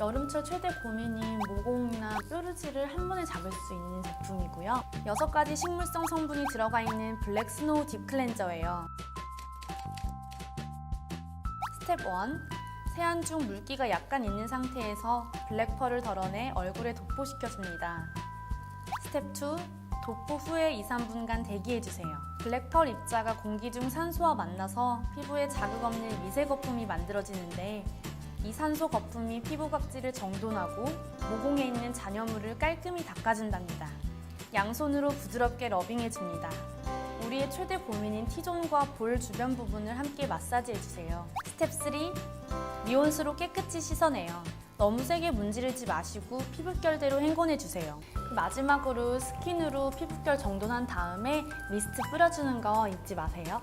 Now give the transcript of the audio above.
여름철 최대 고민인 모공이나 뾰루지를 한 번에 잡을 수 있는 제품이고요. 여섯 가지 식물성 성분이 들어가 있는 블랙 스노우 딥 클렌저예요. 스텝 1. 세안 중 물기가 약간 있는 상태에서 블랙펄을 덜어내 얼굴에 도포시켜줍니다. 스텝 2. 도포 후에 2, 3분간 대기해주세요. 블랙펄 입자가 공기 중 산소와 만나서 피부에 자극 없는 미세 거품이 만들어지는데 이 산소 거품이 피부 각질을 정돈하고 모공에 있는 잔여물을 깔끔히 닦아준답니다. 양손으로 부드럽게 러빙해줍니다. 우리의 최대 고민인 T존과 볼 주변 부분을 함께 마사지해주세요. 스텝 3. 미온수로 깨끗이 씻어내요. 너무 세게 문지르지 마시고 피부결대로 헹궈내주세요. 마지막으로 스킨으로 피부결 정돈한 다음에 미스트 뿌려주는 거 잊지 마세요.